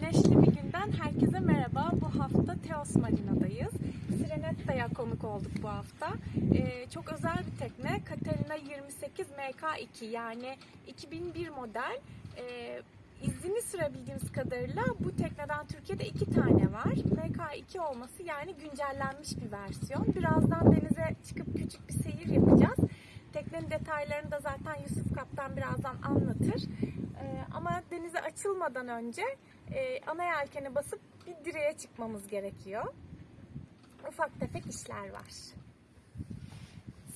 Güneşli bir günden herkese merhaba. Bu hafta Teos Marina'dayız. Sirenetta'ya konuk olduk bu hafta. Ee, çok özel bir tekne. Catalina 28 MK2 yani 2001 model. Ee, izini sürebildiğimiz kadarıyla bu tekneden Türkiye'de iki tane var. MK2 olması yani güncellenmiş bir versiyon. Birazdan denize çıkıp küçük bir seyir yapacağız. Teknenin detaylarını da zaten Yusuf Kaptan birazdan anlatır. Ee, ama denize açılmadan önce e, ana yelkeni basıp bir direğe çıkmamız gerekiyor. Ufak tefek işler var.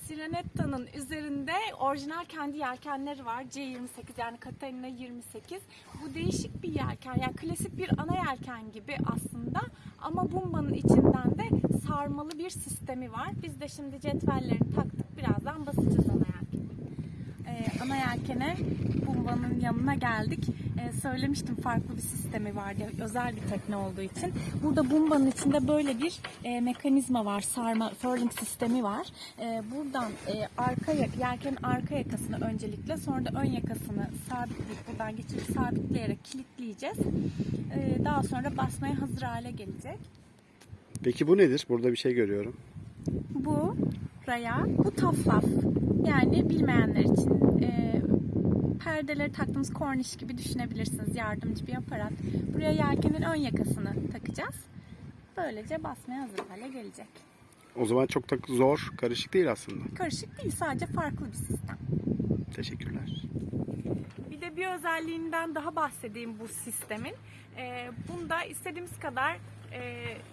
Sirenetta'nın üzerinde orijinal kendi yelkenleri var. C28 yani Catalina 28. Bu değişik bir yelken. Yani klasik bir ana yelken gibi aslında. Ama Bumba'nın içinden de sarmalı bir sistemi var. Biz de şimdi cetvellerini taktık. Birazdan basacağız ana yelkeni. Ee, ana yelkene Bumba'nın yanına geldik. Ee, söylemiştim farklı bir sistemi var diye özel bir tekne olduğu için. Burada Bumba'nın içinde böyle bir e, mekanizma var. Sarma, furling sistemi var. Ee, buradan e, arka yelkenin arka yakasını öncelikle sonra da ön yakasını sabitleyip buradan geçirip sabitleyerek kilitleyeceğiz. Ee, daha sonra basmaya hazır hale gelecek. Peki bu nedir? Burada bir şey görüyorum. Bu raya, bu taflaf. Yani bilmeyenler için e, perdeleri taktığımız korniş gibi düşünebilirsiniz. Yardımcı bir aparat. Buraya yelkenin ön yakasını takacağız. Böylece basmaya hazır hale gelecek. O zaman çok da zor, karışık değil aslında. Karışık değil, sadece farklı bir sistem. Teşekkürler. Bir de bir özelliğinden daha bahsedeyim bu sistemin. Ee, bunda istediğimiz kadar e,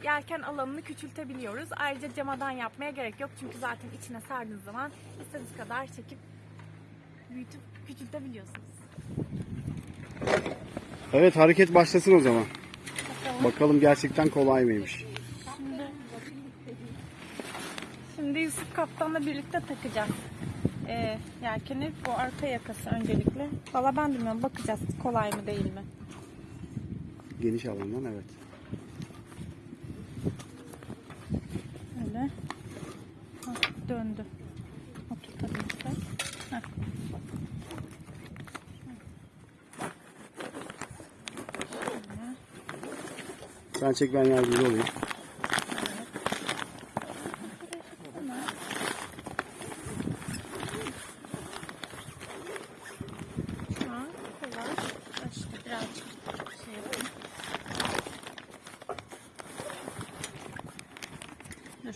yelken alanını küçültebiliyoruz. Ayrıca camadan yapmaya gerek yok. Çünkü zaten içine sardığınız zaman istediğiniz kadar çekip büyütüp küçültebiliyorsunuz. Evet hareket başlasın o zaman. Bakalım. Bakalım gerçekten kolay mıymış. Şimdi, şimdi Yusuf Kaptan'la birlikte takacağız. Ee, yelkeni bu arka yakası öncelikle. Valla ben bilmiyorum bakacağız kolay mı değil mi? Geniş alandan evet. Öyle. Hah, döndü. Oturtabilirsek. Sen çek ben yardımcı olayım. Şu an kolay. İşte birazcık şey yapayım. Dur.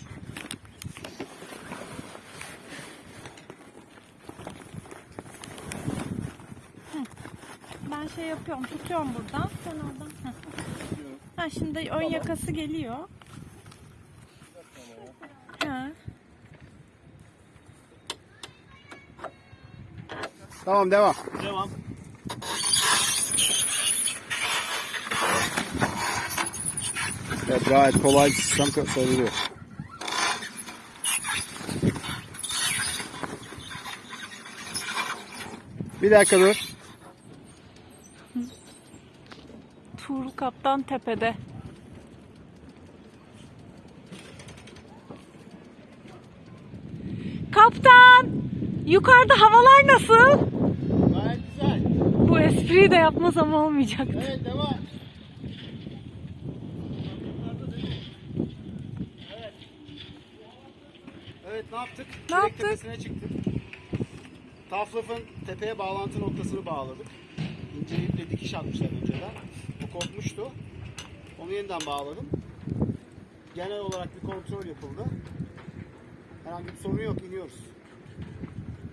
Hı. Ben şey yapıyorum, tutuyorum buradan. Sen oradan. Ha şimdi ön yakası geliyor. Ha. Tamam devam. Devam. Evet gayet kolay bir sistem söylüyor. Bir dakika dur. Tuğrul Kaptan tepede. Kaptan! Yukarıda havalar nasıl? Gayet güzel. Bu espriyi de yapmasam olmayacak. Evet devam. Evet. Evet ne yaptık? Ne Çilek yaptık? tepesine çıktık. Taflafın tepeye bağlantı noktasını bağladık. İnce iple dikiş atmışlar önceden. Kopmuştu. Onu yeniden bağladım. Genel olarak bir kontrol yapıldı. Herhangi bir sorun yok, iniyoruz.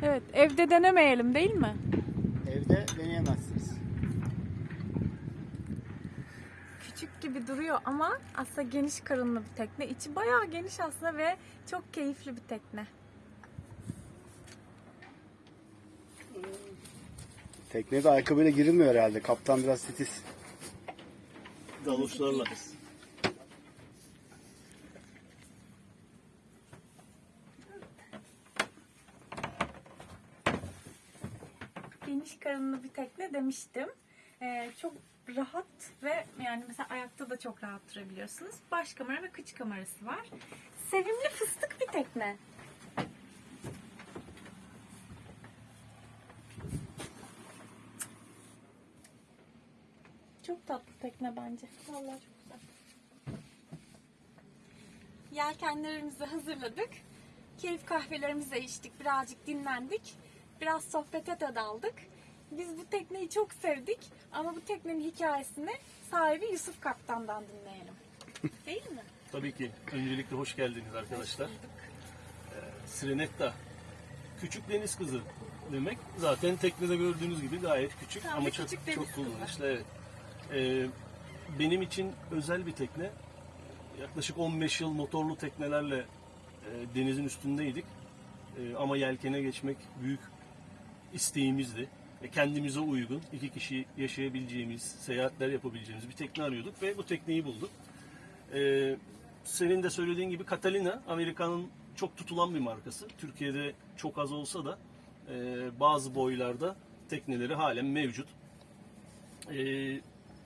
Evet, evde denemeyelim değil mi? Evde deneyemezsiniz. Küçük gibi duruyor ama aslında geniş karınlı bir tekne. İçi bayağı geniş aslında ve çok keyifli bir tekne. Tekneye de ayakkabıyla girilmiyor herhalde. Kaptan biraz titiz. Daluşlarla. geniş karınlı bir tekne demiştim. Ee, çok rahat ve yani mesela ayakta da çok rahat durabiliyorsunuz. Baş kamera ve kıç kamerası var. Sevimli fıstık bir tekne. Çok tatlı tekne bence. Vallahi çok güzel. Yelkenlerimizi hazırladık. Keyif kahvelerimizi içtik. Birazcık dinlendik. Biraz sohbete de daldık. Biz bu tekneyi çok sevdik. Ama bu teknenin hikayesini sahibi Yusuf Kaptan'dan dinleyelim. Değil mi? Tabii ki. Öncelikle hoş geldiniz arkadaşlar. Ee, Sirenetta. Küçük deniz kızı demek. Zaten teknede gördüğünüz gibi gayet küçük Tabii, ama çok küçük çok kızı. kullanışlı. Evet. Ee, benim için özel bir tekne. Yaklaşık 15 yıl motorlu teknelerle e, denizin üstündeydik. E, ama yelkene geçmek büyük isteğimizdi. Ve kendimize uygun, iki kişi yaşayabileceğimiz, seyahatler yapabileceğimiz bir tekne arıyorduk ve bu tekneyi bulduk. Ee, senin de söylediğin gibi Catalina Amerika'nın çok tutulan bir markası. Türkiye'de çok az olsa da e, bazı boylarda tekneleri halen mevcut. Ee,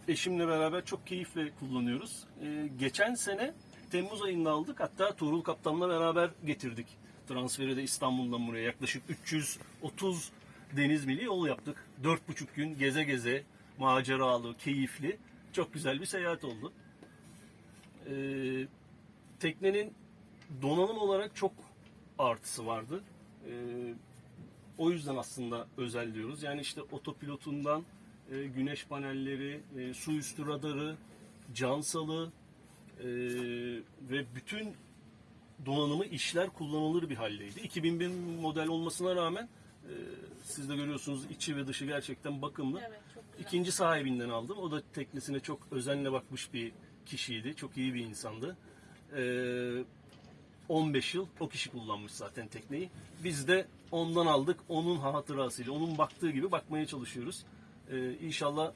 eşimle beraber çok keyifle kullanıyoruz. Ee, geçen sene Temmuz ayında aldık. Hatta Tuğrul Kaptan'la beraber getirdik. Transferi de İstanbul'dan buraya yaklaşık 330 deniz mili yol yaptık. 4,5 gün geze geze maceralı, keyifli, çok güzel bir seyahat oldu. Ee, teknenin donanım olarak çok artısı vardı. Ee, o yüzden aslında özel diyoruz. Yani işte otopilotundan e, güneş panelleri, e, su üstü radarı, cansalı e, ve bütün donanımı işler kullanılır bir haldeydi. 2001 model olmasına rağmen e, siz de görüyorsunuz içi ve dışı gerçekten bakımlı. Evet. İkinci sahibinden aldım. O da teknesine çok özenle bakmış bir kişiydi. Çok iyi bir insandı. Ee, 15 yıl o kişi kullanmış zaten tekneyi. Biz de ondan aldık. Onun hatırasıyla, onun baktığı gibi bakmaya çalışıyoruz. Ee, inşallah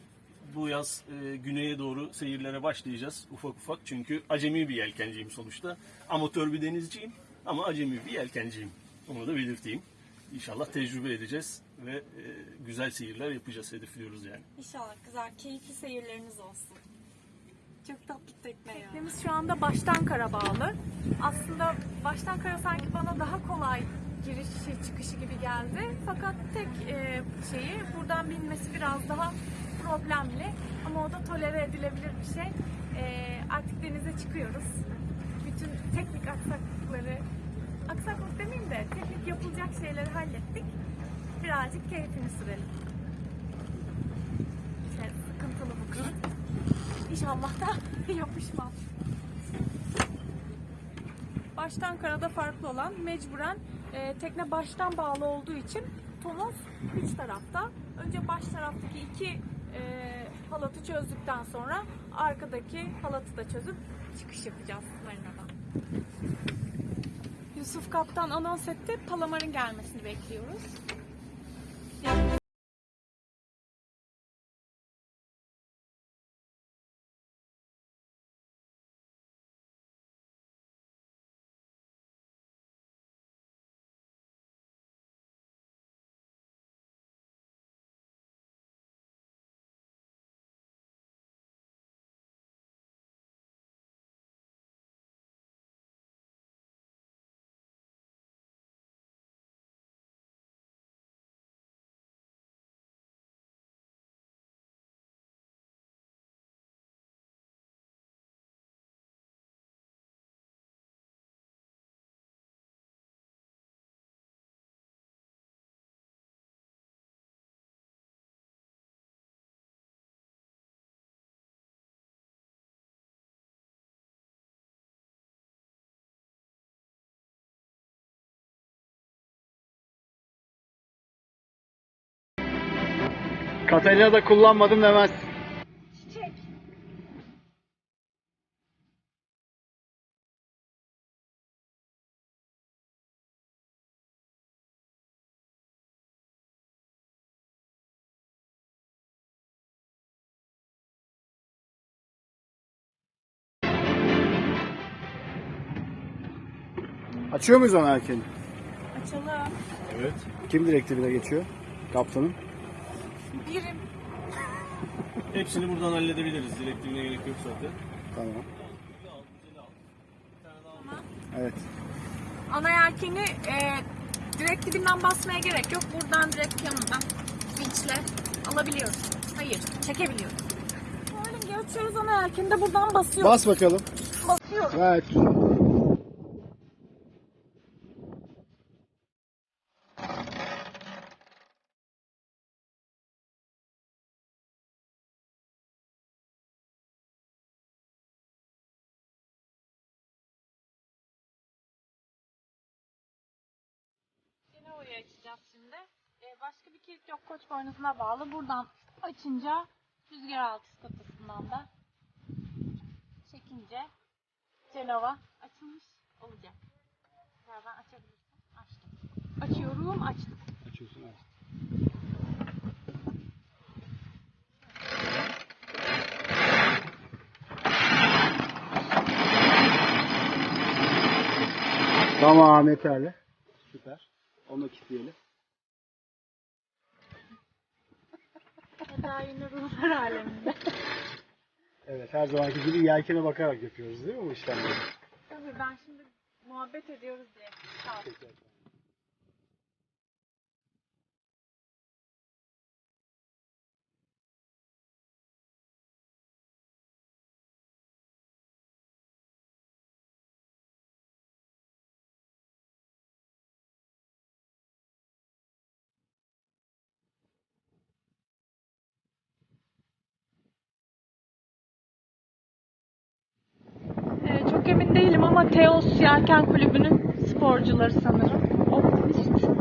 bu yaz e, güneye doğru seyirlere başlayacağız ufak ufak. Çünkü acemi bir yelkenciyim sonuçta. Amatör bir denizciyim ama acemi bir yelkenciyim. Onu da belirteyim. İnşallah tecrübe edeceğiz ve e, güzel seyirler yapacağız, hedefliyoruz yani. İnşallah güzel, keyifli seyirleriniz olsun. Çok tatlı tekne ya. Teknemiz şu anda baştan kara bağlı. Aslında baştan kara sanki bana daha kolay giriş şey, çıkışı gibi geldi. Fakat tek e, şeyi buradan binmesi biraz daha problemli. Ama o da tolere edilebilir bir şey. E, artık denize çıkıyoruz. Bütün teknik aksaklıkları, aksaklık demeyeyim de teknik yapılacak şeyleri hallettik. Birazcık keyfini sürelim. İşte sıkıntılı bu kız. İnşallah da yapışmam. Baştan karada farklı olan mecburen e, tekne baştan bağlı olduğu için tonos üç tarafta. Önce baş taraftaki iki e, halatı çözdükten sonra arkadaki halatı da çözüp çıkış yapacağız marinadan. Yusuf Kaptan anons etti. Palamar'ın gelmesini bekliyoruz. Catalina da kullanmadım demez. Çiçek. Açıyor muyuz onu erken? Açalım. Evet. Kim direktifine geçiyor? Kaptanım. Birim. Hepsini buradan halledebiliriz. Elektriğine gerek yok zaten. Tamam. Evet. Ana yelkeni e, direkt dibinden basmaya gerek yok. Buradan direkt yanından vinçle alabiliyoruz. Hayır, çekebiliyoruz. açıyoruz ana yelkeni de buradan basıyoruz. Bas bakalım. Basıyoruz. Gayet başka bir kilit yok. Koç boynuzuna bağlı. Buradan açınca rüzgar altı statasından da çekince Cenova açılmış olacak. Birazdan açabilirsin. Açtım. Açıyorum. Açtım. Açıyorsun aç. Tamam yeterli. Süper. Onu kilitleyelim. Eda yine ruhlar aleminde. Evet her zamanki gibi yelkene bakarak yapıyoruz değil mi bu işlemleri? Tabii ben şimdi muhabbet ediyoruz diye. Sağ ol. Ee, Yelken Kulübü'nün sporcuları sanırım. Optimist.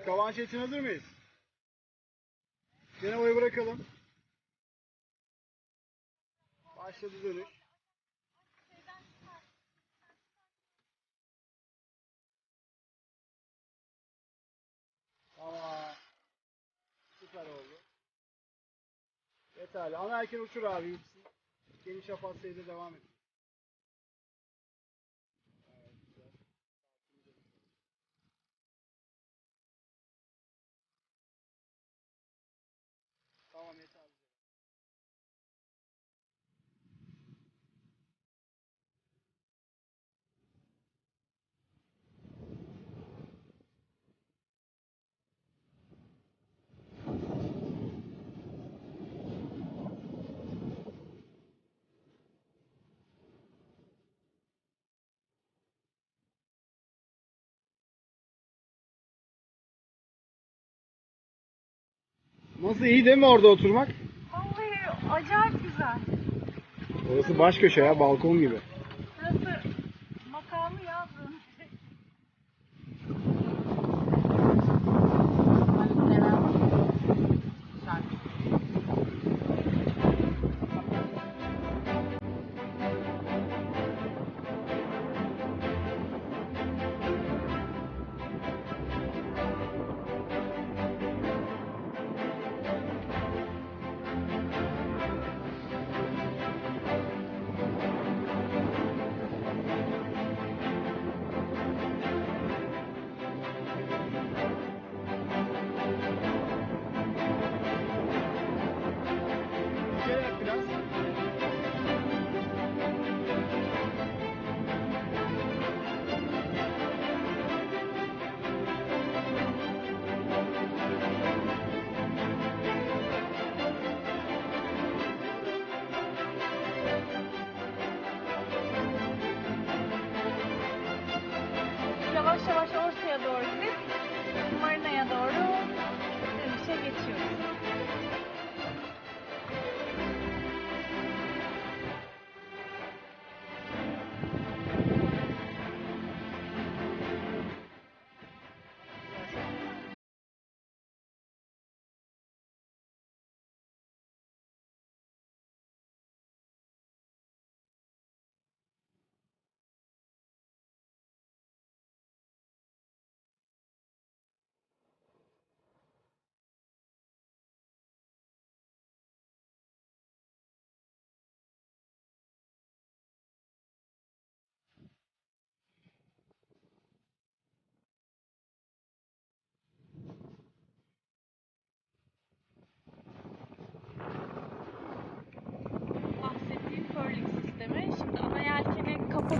Evet kavanç için hazır mıyız? Cenova'yı bırakalım. Başladı dönüş. Tamam. Süper oldu. Yeterli. Ana erken uçur abi. Geniş sayıda devam et. Nasıl iyi değil mi orada oturmak? Vallahi acayip güzel. Orası baş köşe ya balkon gibi. Burası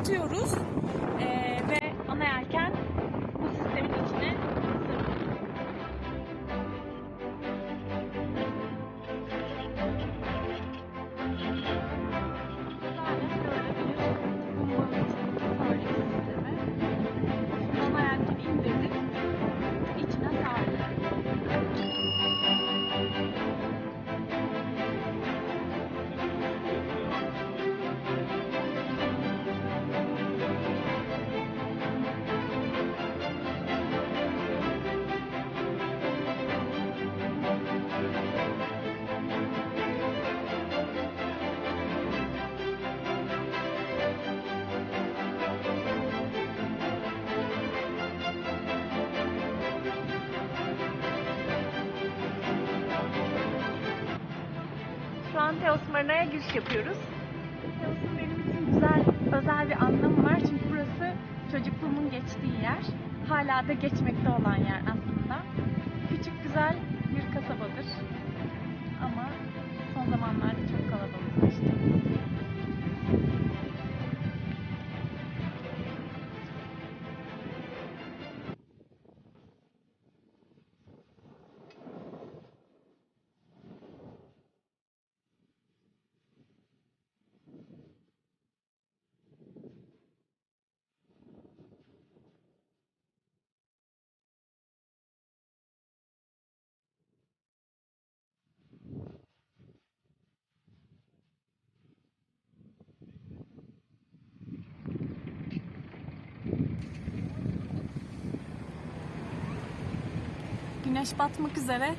ısıtıyoruz Şu an Teos Marina'ya giriş yapıyoruz. Teos'un benim için güzel, özel bir anlamı var. Çünkü burası çocukluğumun geçtiği yer. Hala da geçmekte olan yer aslında. Küçük güzel bir kasabadır. Ama son zamanlarda çok kalabalıklaştı. Güneş batmak üzere.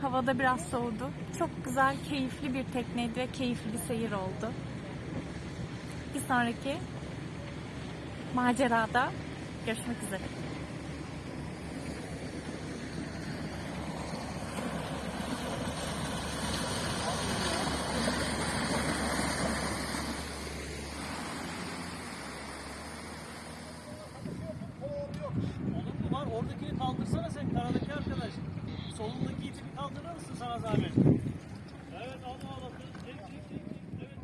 Havada biraz soğudu. Çok güzel, keyifli bir tekneydi ve keyifli bir seyir oldu. Bir sonraki macerada görüşmek üzere. Olur mu var? Oradakini kaldırsana sen karadaki arkadaş. Solundaki ipi bir kaldırır mısın sana zahmet? Evet al al al. Çek çek çek. çek. Evet.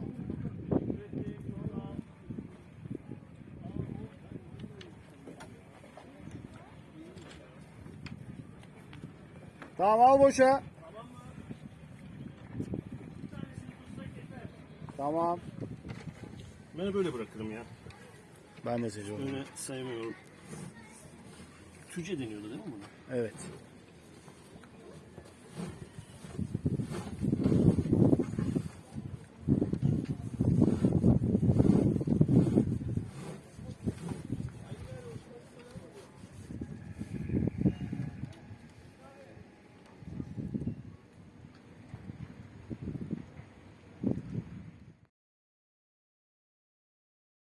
Evet, çek, yol al. Tamam al boşa. Tamam. Ben böyle bırakırım ya. Ben de seviyorum. Öyle sevmiyorum. Tüce deniyordu değil mi buna? Evet.